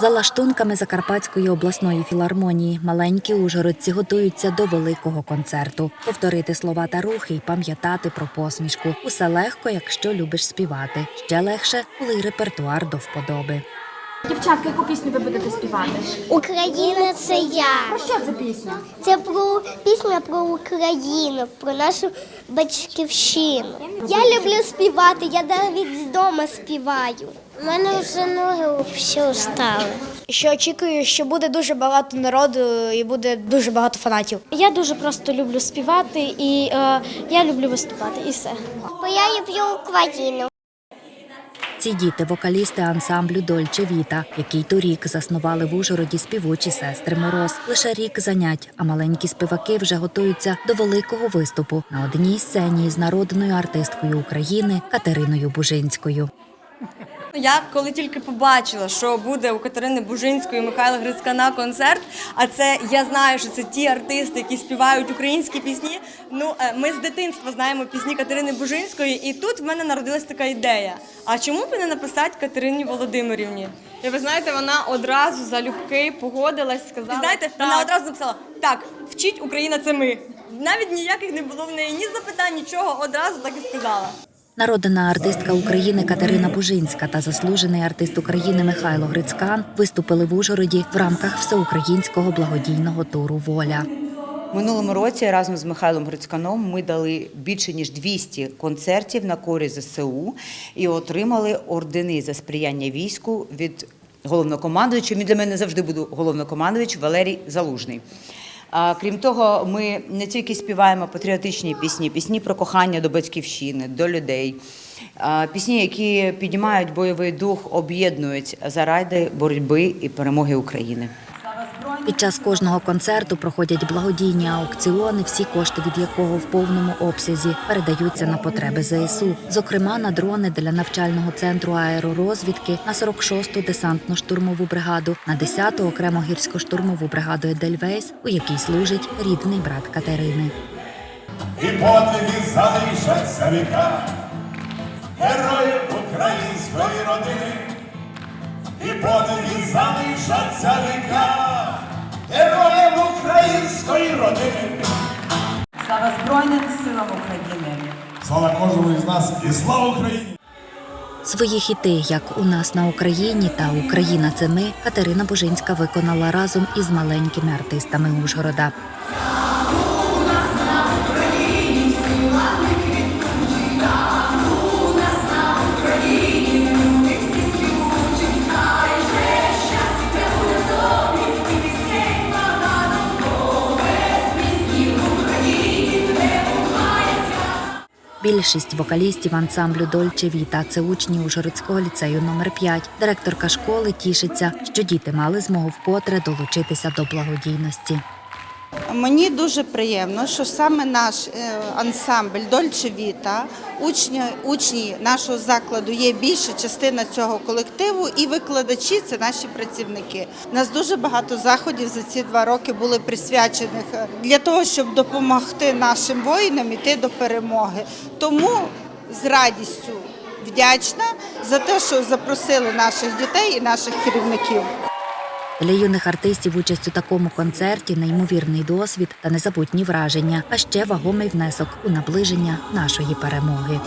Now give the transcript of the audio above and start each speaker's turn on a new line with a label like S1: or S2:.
S1: За лаштунками Закарпатської обласної філармонії маленькі ужгородці готуються до великого концерту. Повторити слова та рухи й пам'ятати про посмішку. Усе легко, якщо любиш співати. Ще легше, коли й репертуар до вподоби.
S2: Дівчатка, яку пісню ви будете співати?
S3: Україна це я.
S2: Про що це пісня?
S3: Це про пісня про Україну, про нашу батьківщину. Я люблю співати, я навіть вдома співаю. У мене вже ноги все стали.
S4: Що очікую, що буде дуже багато народу і буде дуже багато фанатів. Я дуже просто люблю співати і е, я люблю виступати. І все.
S3: Бо я люблю Україну.
S1: Ці діти вокалісти ансамблю Дольче Віта, який торік заснували в Ужгороді співочі сестри Мороз. Лише рік занять, а маленькі співаки вже готуються до великого виступу на одній сцені з народною артисткою України Катериною Бужинською.
S5: Я коли тільки побачила, що буде у Катерини Бужинської і Михайла Грицькана концерт, а це я знаю, що це ті артисти, які співають українські пісні. Ну е, ми з дитинства знаємо пісні Катерини Бужинської, і тут в мене народилась така ідея. А чому б не написати Катерині Володимирівні?
S6: І ви знаєте, вона одразу залюбки погодилась, сказала.
S5: І знаєте,
S6: так.
S5: вона одразу написала: так, вчіть Україна, це ми. Навіть ніяких не було в неї ні запитань, нічого, одразу так і сказала.
S1: Народна артистка України Катерина Бужинська та заслужений артист України Михайло Грицькан виступили в Ужгороді в рамках всеукраїнського благодійного туру Воля.
S7: Минулому році разом з Михайлом Грицьканом ми дали більше ніж 200 концертів на користь ЗСУ і отримали ордени за сприяння війську від головнокомандуюча. Він для мене завжди буде головнокомандувач Валерій Залужний. Крім того, ми не тільки співаємо патріотичні пісні, пісні про кохання до батьківщини, до людей, пісні, які піднімають бойовий дух, об'єднують заради боротьби і перемоги України.
S1: Під час кожного концерту проходять благодійні аукціони, всі кошти від якого в повному обсязі передаються на потреби ЗСУ. Зокрема, на дрони для навчального центру аеророзвідки, на 46-ту десантно-штурмову бригаду, на 10-ту окремо гірсько-штурмову бригаду Едельвейс, у якій служить рідний брат Катерини.
S8: і подвиги залишаться віка, героїв української родини, і подвиги залишаться віка, героїв української родини.
S9: Слава Збройним силам України!
S8: Слава кожному із нас і слава Україні!
S1: Свої хіти, як у нас на Україні та Україна це ми, Катерина Бужинська виконала разом із маленькими артистами Ужгорода. Більшість вокалістів ансамблю Дольче Віта це учні Ужгородського ліцею номер 5 Директорка школи тішиться, що діти мали змогу вкотре долучитися до благодійності.
S10: Мені дуже приємно, що саме наш е, ансамбль Дольче Віта, учні, учні нашого закладу є більша частина цього колективу, і викладачі це наші працівники. У нас дуже багато заходів за ці два роки були присвячених е, для того, щоб допомогти нашим воїнам іти до перемоги. Тому з радістю вдячна за те, що запросили наших дітей і наших керівників.
S1: Для юних артистів участь у такому концерті неймовірний досвід та незабутні враження, а ще вагомий внесок у наближення нашої перемоги.